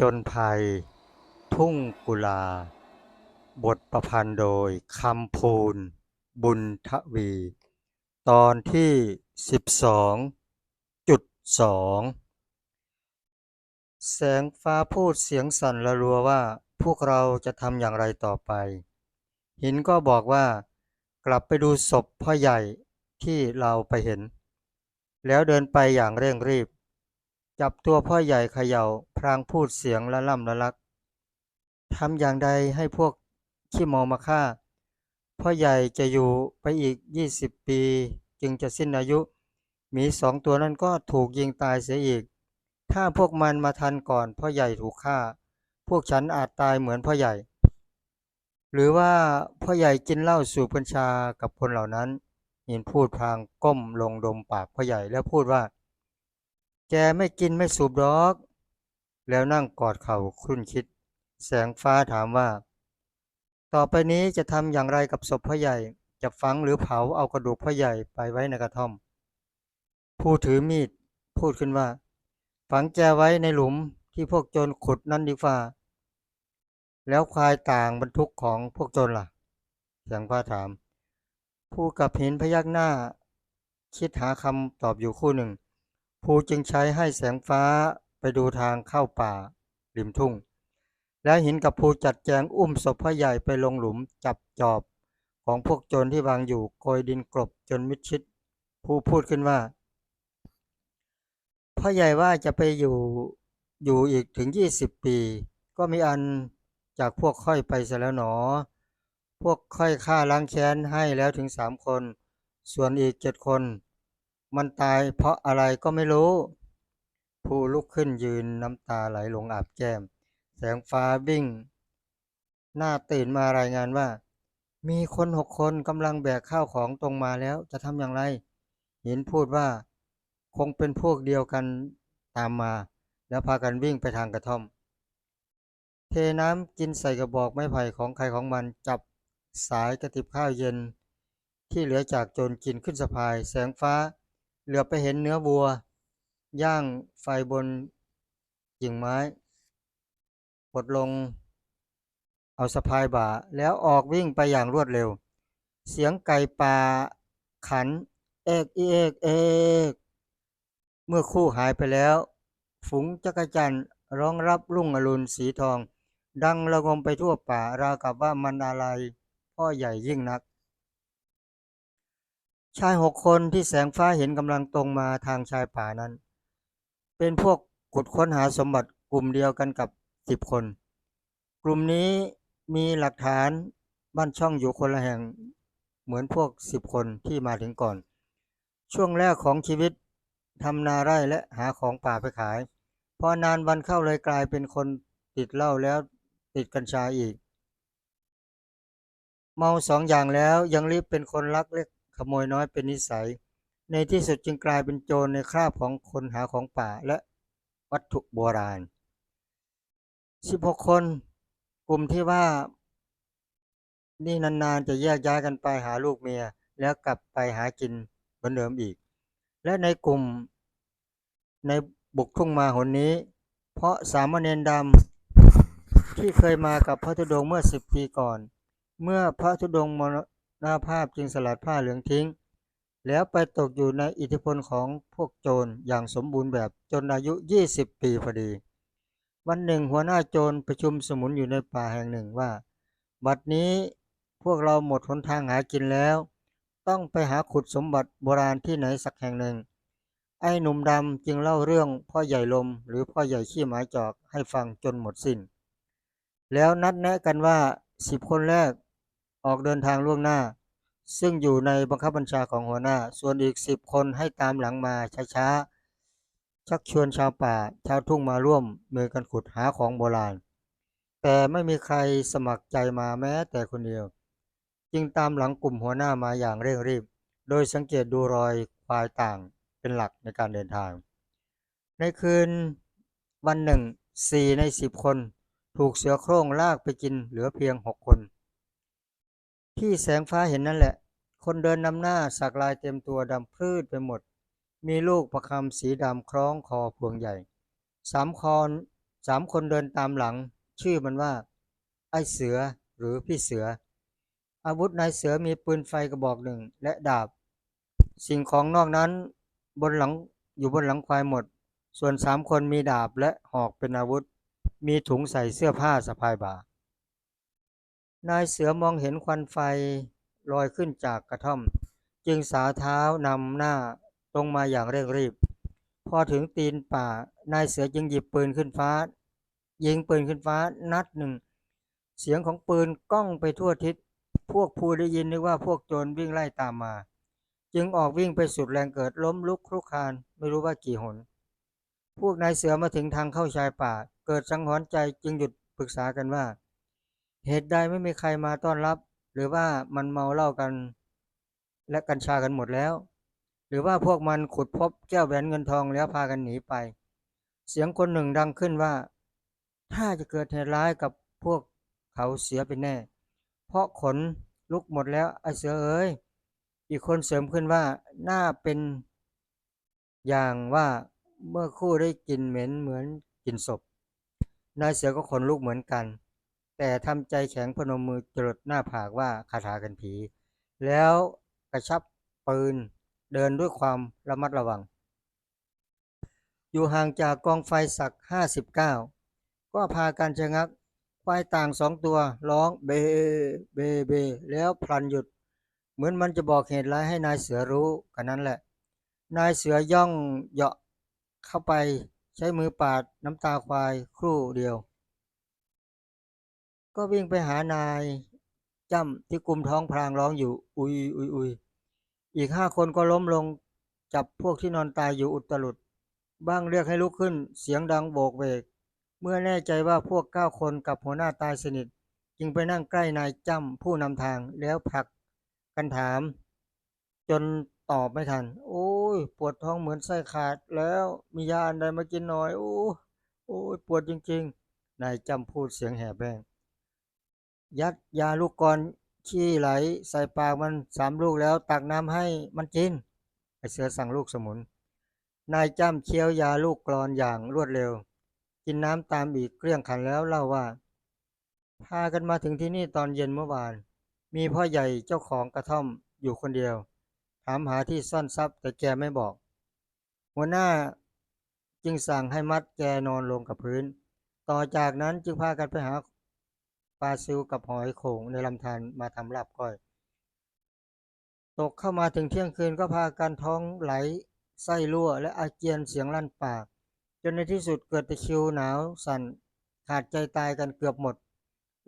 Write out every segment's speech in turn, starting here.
จญภัย ทุ่งกุลา บทประพันธ์โดยคำพูน บุญทวี ตอนที่สิบสองจุดสองแสงฟ้าพูดเสียงสั่นระรัวว่าพวกเราจะทำอย่างไรต่อไป หินก็บอกว่ากลับไปดูศพพ่อใหญ่ที่เราไปเห็น แล้วเดินไปอย่างเร่งรีบ จับตัวพ่อใหญ่เขย่าพลางพูดเสียงละล่ำละลักทำอย่างใดให้พวกขี้มามาฆ่า พ่อใหญ่จะอยู่ไปอีกยี่สิบปี จึงจะสิ้นอายุหมีสองตัวนั้นก็ถูกยิงตายเสียอีก ถ้าพวกมันมาทันก่อนพ่อใหญ่ถูกฆ่า พวกฉันอาจตายเหมือนพ่อใหญ่ หรือว่าพ่อใหญ่กินเหล้าสูบกัญชากับคนเหล่านั้นหินพูดพลางก้มลงดมปากพ่อใหญ่แล้วพูดว่า กไม่กินไม่สูบดอก แล้วนั่งกอดเข่าครุ่นคิด แสงฟ้าถามว่า ต่อไปนี้จะทำอย่างไรกับศพพ่อใหญ่ จะฝังหรือเผาเอากระดูกพ่อใหญ่ไปไว้ในกระท่อม ผู้ถือมีด พูดขึ้นว่า ฝังแกไว้ในหลุมที่พวกโจรขุดนั่นดีกว่าแล้วควายต่างบรรทุกของพวกโจรล่ะแสงฟ้าถาม ผู้กับเหินพยักหน้า คิดหาคำตอบอยู่คู่หนึ่ง ผู้จึงใช้ให้แสงฟ้าไปดูทางเข้าป่าริมทุ่ง แล้วหินกับภูจัดแจงอุ้มศพพ่อใหญ่ไปลงหลุมจับจอบของพวกโจรที่วางอยู่โกยดินกลบจนมิดชิด ผู้พูดขึ้นว่าพ่อใหญ่ว่าจะไปอยู่อยู่อีกถึงยี่สิบปี ก็มีอันจากพวกค่อยไปเสียแล้วหนอ พวกค่อยฆ่าล้างแค้นให้แล้วถึงสามคน ส่วนอีกเจ็ดคน มันตายเพราะอะไรก็ไม่รู้ ผู้ลุกขึ้นยืนน้ำตาไหลลงอาบแก้ม แสงฟ้าวิ่ง หน้าตื่นมารายงานว่า มีคนหกคนกำลังแบกข้าวของตรงมาแล้วจะทำอย่างไรหินพูดว่า คงเป็นพวกเดียวกันตามมา แล้วพากันวิ่งไปทางกระท่อม เทน้ำกินใส่กระบอกไม้ไผ่ของใครของมันจับสายกระติบข้าวเย็น ที่เหลือจากโจรกินขึ้นสะพาย แสงฟ้า เหลือไปเห็นเนื้อวัว ย่างไฟบนกิ่งไม้กดลง เอาสะพายบ่า แล้วออกวิ่งไปอย่างรวดเร็ว เสียงไก่ป่าขัน เอกอีเอกเอกเมื่อคู่หายไปแล้ว ฝูงจักรจันทร์ร้องรับรุ่งอรุณสีทอง ดังระงมไปทั่วป่าราวกับว่ามันอะไร พ่อใหญ่ยิ่งนัก ชายหกคนที่แสงฟ้าเห็นกำลังตรงมาทางชายป่านั้น เป็นพวกขุดค้นหาสมบัติกลุ่มเดียวกันกับสิบคน กลุ่มนี้มีหลักฐานบ้านช่องอยู่คนละแห่ง เหมือนพวกสิบคนที่มาถึงก่อน ช่วงแรกของชีวิตทำนาไร่และหาของป่าไปขาย พอนานวันเข้าเลยกลายเป็นคนติดเหล้าแล้วติดกัญชาอีก เมาสองอย่างแล้วยังรีบเป็นคนลักเล็ก ขโมยน้อยเป็นนิสัย ในที่สุดจึงกลายเป็นโจรในคราบของคนหาของป่าและวัตถุโบราณสิบหกคน กลุ่มที่ว่า นี่นานๆจะแยกย้ายกันไปหาลูกเมีย แล้วกลับไปหากินเหมือนเดิมอีก และในกลุ่มในบุกทุ่งมาหนนี้ เพราะสามเณรดำที่เคยมากับพระธุดงค์เมื่อสิบปีก่อน เมื่อพระธุดงค์ มรณภาพจึงสลัดผ้าเหลืองทิ้ง แล้วไปตกอยู่ในอิทธิพลของพวกโจรอย่างสมบูรณ์แบบจนอายุ 20 ปีพอดี วันหนึ่งหัวหน้าโจรประชุมสมุนอยู่ในป่าแห่งหนึ่งว่า บัดนี้พวกเราหมดหนทางหากินแล้ว ต้องไปหาขุดสมบัติโบราณที่ไหนสักแห่งหนึ่ง ไอ้หนุ่มดำจึงเล่าเรื่องพ่อใหญ่ลมหรือพ่อใหญ่ขี้หมาจอกให้ฟังจนหมดสิน้น แล้วนัดแนะกันว่าสิบคนแรก ออกเดินทางล่วงหน้า ซึ่งอยู่ในบังคับบัญชาของหัวหน้า ส่วนอีกสิบคนให้ตามหลังมาช้าๆ ชักชวนชาวป่า ชาวทุ่งมาร่วมมือกันขุดหาของโบราณ แต่ไม่มีใครสมัครใจมาแม้แต่คนเดียว จึงตามหลังกลุ่มหัวหน้ามาอย่างเร่งรีบ โดยสังเกตดูรอยควายต่างเป็นหลักในการเดินทาง ในคืนวันหนึ่งสี่ในสิบคน ถูกเสือโคร่งลากไปกินเหลือเพียงหกคน ที่แสงฟ้าเห็นนั่นแหละ คนเดินนำหน้าสักลายเต็มตัวดำพืดไปหมด มีลูกประคำสีดำคล้องคอพวงใหญ่ สามคอนสามคนเดินตามหลัง ชื่อมันว่า ไอ้เสือหรือพี่เสือ อาวุธนายเสือมีปืนไฟกระบอกหนึ่งและดาบ สิ่งของนอกนั้นบนหลังอยู่บนหลังควายหมด ส่วนสามคนมีดาบและหอกเป็นอาวุธ มีถุงใส่เสื้อผ้าสะพายบ่า นายเสือมองเห็นควันไฟลอยขึ้นจากกระท่อม จึงสาวเท้านำหน้าตรงมาอย่างเร่งรีบ พอถึงตีนป่านายเสือจึงหยิบปืนขึ้นฟ้า ยิงปืนขึ้นฟ้านัดหนึ่ง เสียงของปืนก้องไปทั่วทิศ พวกผู้ได้ยินนึกว่าพวกโจรวิ่งไล่ตามมา จึงออกวิ่งไปสุดแรงเกิดล้มลุกคลุกคานไม่รู้ว่ากี่หน พวกนายเสือมาถึงทางเข้าชายป่า เกิดสังหรณ์ใจจึงหยุดปรึกษากันว่า เหตุใดไม่มีใครมาต้อนรับ หรือว่ามันเมาเหล้ากัน และกัญชากันหมดแล้ว หรือว่าพวกมันขุดพบแก้วแหวนเงินทองแล้วพากันหนีไป เสียงคนหนึ่งดังขึ้นว่า ถ้าจะเกิดเหตุร้ายกับพวกเขาเสียเป็นแน่ เพราะขนลุกหมดแล้วไอเสือเอ้ยอีกคนเสริมขึ้นว่าน่าเป็นอย่างว่าเมื่อคู่ได้กลิ่นเหม็นเหมือนกลิ่นศพนายเสือก็ขนลุกเหมือนกัน แต่ทำใจแข็งพนมมือจรดหน้าผากว่าคาถากันผี แล้วกระชับปืนเดินด้วยความระมัดระวัง อยู่ห่างจากกองไฟสักห้าสิบเก้าก็พากันชะงักควายต่างสองตัวร้องเบเบเบ แล้วพลันหยุด เหมือนมันจะบอกเหตุร้ายให้นายเสือรู้กันนั้นแหละ นายเสือย่องเหาะเข้าไปใช้มือปาดน้ำตาควายครู่เดียว ก็วิ่งไปหานายจ้ำที่กุมท้องพลางร้องอยู่ อุยอุยอุยอีกห้าคนก็ล้มลงจับพวกที่นอนตายอยู่อุตลุด บ้างเรียกให้ลุกขึ้น เสียงดังโบกเวกเมื่อแน่ใจว่าพวกเก้าคนกับหัวหน้าตายสนิท จึงไปนั่งใกล้นายจ้ำผู้นำทางแล้วผลักกันถาม จนตอบไม่ทัน โอ้ย ปวดท้องเหมือนไส้ขาดแล้วมียาอันใดมากินหน่อย โอ้โอ้ยปวดจริง ๆ นายจำพูดเสียงแหบแห้ง ยัดยาลูกกรขี้ไหลใส่ปากมันสามลูกแล้วตักน้ำให้มันกินไอเสือสั่งลูกสมุน นายจ้ำเคี้ยวยาลูกกรอนอย่างรวดเร็ว กินน้ำตามอีกเกลี้ยงขันแล้วเล่าว่า พากันมาถึงที่นี่ตอนเย็นเมื่อวาน มีพ่อใหญ่เจ้าของกระท่อมอยู่คนเดียว ถามหาที่ซ่อนทรัพย์แต่แกไม่บอก หัวหน้าจึงสั่งให้มัดแกนอนลงกับพื้น ต่อจากนั้นจึงพากันไปหา ลาซิวกับหอยโขงในลำธารมาทำลาบก้อย ตกเข้ามาถึงเที่ยงคืนก็พากันท้องไหลไส้รั่วและอาเจียนเสียงลั่นปาก จนในที่สุดเกิดตะคิวหนาวสั่นขาดใจตายกันเกือบหมด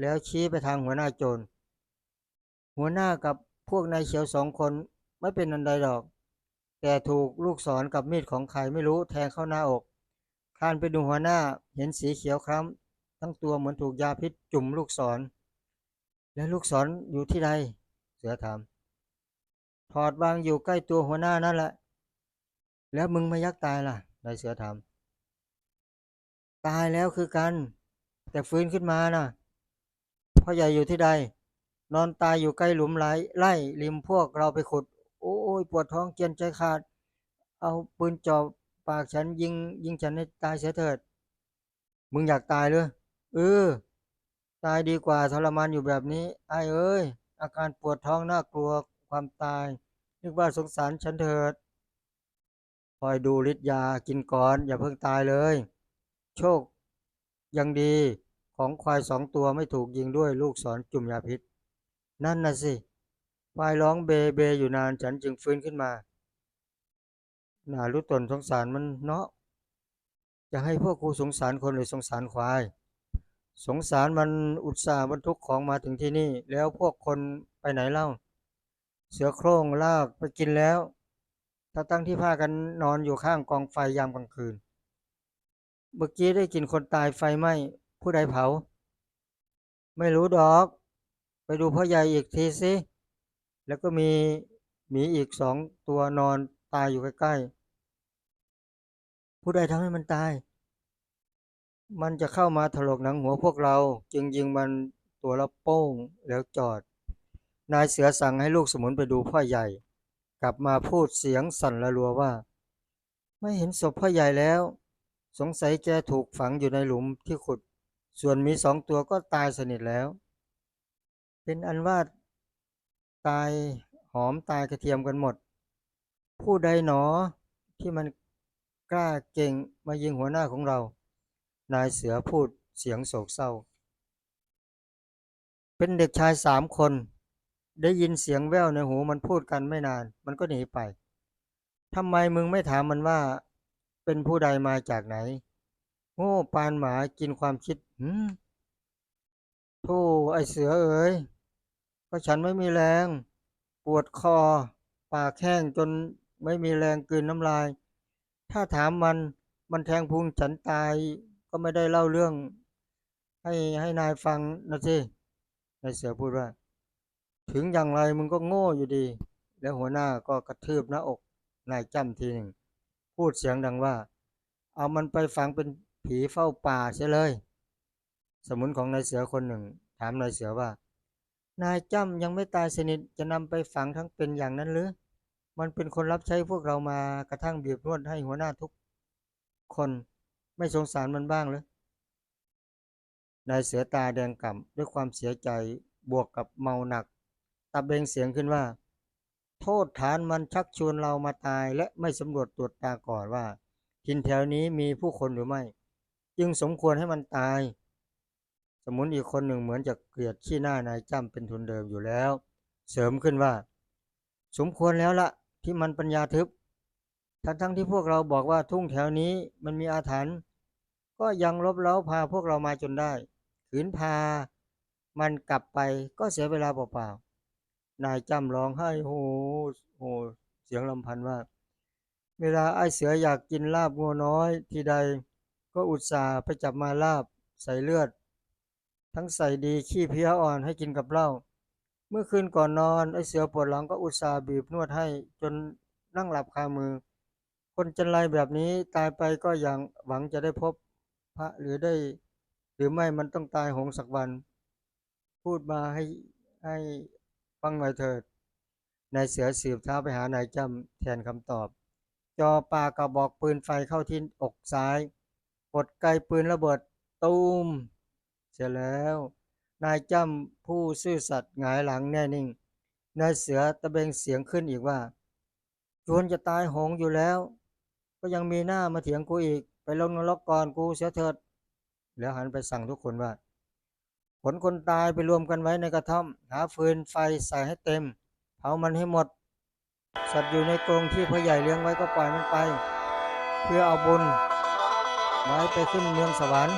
แล้วชี้ไปทางหัวหน้าโจร หัวหน้ากับพวกนายเขียวสองคนไม่เป็นอันใดดอก แต่ถูกลูกศรกับมีดของใครไม่รู้แทงเข้าหน้าอกคานไปดูหัวหน้าเห็นสีเขียวคล้ำ ทั้งตัวเหมือนถูกยาพิษจุ่มลูกศร แล้วลูกศรอยู่ที่ใด เสือถาม ถอดวางอยู่ใกล้ตัวหัวหน้านั่นแหละ แล้วมึงไม่ยักตายล่ะนายเสือถาม ตายแล้วคือกัน แต่ฟื้นขึ้นมาน่ะพ่อใหญ่อยู่ที่ใด นอนตายอยู่ใกล้หลุมไหลไล่ริมพวกเราไปขุด โอ้ยปวดท้องเจียนใจขาด เอาปืนจ่อปากฉันยิงยิงฉันให้ตายเสียเถิด มึงอยากตายเลย เออ ตายดีกว่าทรมานอยู่แบบนี้ ไอ้เอ้ย อาการปวดท้องน่ากลัวความตาย นึกว่าสงสารฉันเถิด คอยดูฤทธิ์ยากินก่อน อย่าเพิ่งตายเลย โชค ยังดีของควายสองตัวไม่ถูกยิงด้วยลูกศรจุ่มยาพิษ นั่นน่ะสิ ควายร้องเบเบอยู่นานฉันจึงฟื้นขึ้นมา น่ารู้ตนสงสารมันเนาะจะให้พวกกูสงสารคนหรือสงสารควาย สงสารมันอุตส่าห์บรรทุกของมาถึงที่นี่ แล้วพวกคนไปไหนเล่า เสือโคร่งลากไปกินแล้วถ้าตั้งที่พากันนอนอยู่ข้างกองไฟยามกลางคืน เมื่อกี้ได้กลินคนตายไฟไหม้ผู้ใดเผา ไม่รู้ดอก ไปดูพ่อใหญ่อีกทีสิ แล้วก็มีหมีอีกสองตัวนอนตายอยู่ใกล้ๆ ผู้ใดทำให้มันตาย มันจะเข้ามาถลกหนังหัวพวกเรา จึงยิงมันตัวละโป้งแล้วจอด นายเสือสั่งให้ลูกสมุนไปดูพ่อใหญ่ กลับมาพูดเสียงสั่นระรัวว่า ไม่เห็นศพพ่อใหญ่แล้ว สงสัยแกถูกฝังอยู่ในหลุมที่ขุด ส่วนมีสองตัวก็ตายสนิทแล้ว เป็นอันว่าตายหอมตายกระเทียมกันหมด ผู้ใดหนอที่มันกล้าเก่งมายิงหัวหน้าของเรา นายเสือพูดเสียงโศกเศร้า เป็นเด็กชายสามคน ได้ยินเสียงแว่วในหูมันพูดกันไม่นาน มันก็หนีไปทำไมมึงไม่ถามมันว่า เป็นผู้ใดมาจากไหน โง่ปานหมากินความคิดหืมโธ่ไอเสือเอ๋ยก็ฉันไม่มีแรง ปวดคอ ปากแห้งจนไม่มีแรงกลืนน้ำลาย ถ้าถามมันมันแทงพุงฉันตาย ก็ไม่ได้เล่าเรื่อง ให้ให้นายฟังนะสินายเสือพูดว่า ถึงอย่างไรมึงก็โง่อยู่ดี แล้วหัวหน้าก็กระทืบหน้าอกนายจ้ำทีหนึ่ง พูดเสียงดังว่า เอามันไปฝังเป็นผีเฝ้าป่าเสียเลย สมุนของนายเสือคนหนึ่ง ถามนายเสือว่า นายจ้ำยังไม่ตายสนิทจะนำไปฝังทั้งเป็นอย่างนั้นหรือ มันเป็นคนรับใช้พวกเรามากระทั่งบีบนวดให้หัวหน้าทุกคน ไม่สงสารมันบ้างหรือนายเสือตาแดงก่ำด้วยความเสียใจบวกกับเมาหนักตะเบงเสียงขึ้นว่า โทษฐานมันชักชวนเรามาตายและไม่สำรวจตรวจตาก่อนว่าทินแถวนี้มีผู้คนหรือไม่ จึงสมควรให้มันตาย สมุนอีกคนหนึ่งเหมือนจะเกลียดขี้หน้านายจ้ำเป็นทุนเดิมอยู่แล้ว เสริมขึ้นว่า สมควรแล้วละที่มันปัญญาทึบ ทั้งทั้งที่พวกเราบอกว่าทุ่งแถวนี้มันมีอาถรรพ์ก็ยังลบเล้าพาพวกเรามาจนได้ ขืนพา มันกลับไปก็เสียเวลาเปล่าๆนายจำร้องไห้โฮโฮเสียงลำพันว่า เวลาไอ้เสืออยากกินลาบงัวน้อย ทีใดก็อุตส่าห์ไปจับมาลาบใส่เลือด ทั้งใส่ดีขี้เพี้ยอ่อนให้กินกับเหล้าเมื่อคืนก่อนนอนไอ้เสือปวดหลังก็อุตส่าห์บีบนวดให้จนนั่งหลับคามือ คนจันไรแบบนี้ตายไปก็อย่างหวังจะได้พบพระหรือได้ หรือไม่มันต้องตายหงสักวัน พูดมาให้ให้ฟังหน่อยเถิดนายเสือสืบเท้าไปหานายจำแทนคำตอบ จอปากระบอกปืนไฟเข้าที่อกซ้าย กดไกปืนระเบิดตูมเสร็จแล้ว นายจำผู้ซื่อสัตย์หงายหลังแน่นิ่ง นายเสือตะเบงเสียงขึ้นอีกว่าจวนจะตายหงอยู่แล้ว ก็ยังมีหน้ามาเถียงกูอีก ไปลงนรกก่อนกูเสียเถิด แล้วหันไปสั่งทุกคนว่า ขนคนตายไปรวมกันไว้ในกระท่อม หาฟืนไฟใส่ให้เต็ม เผามันให้หมด สัตว์อยู่ในกรงที่พ่อใหญ่เลี้ยงไว้ก็ปล่อยมันไป เพื่อเอาบุญไว้ไปขึ้นเมืองสวรรค์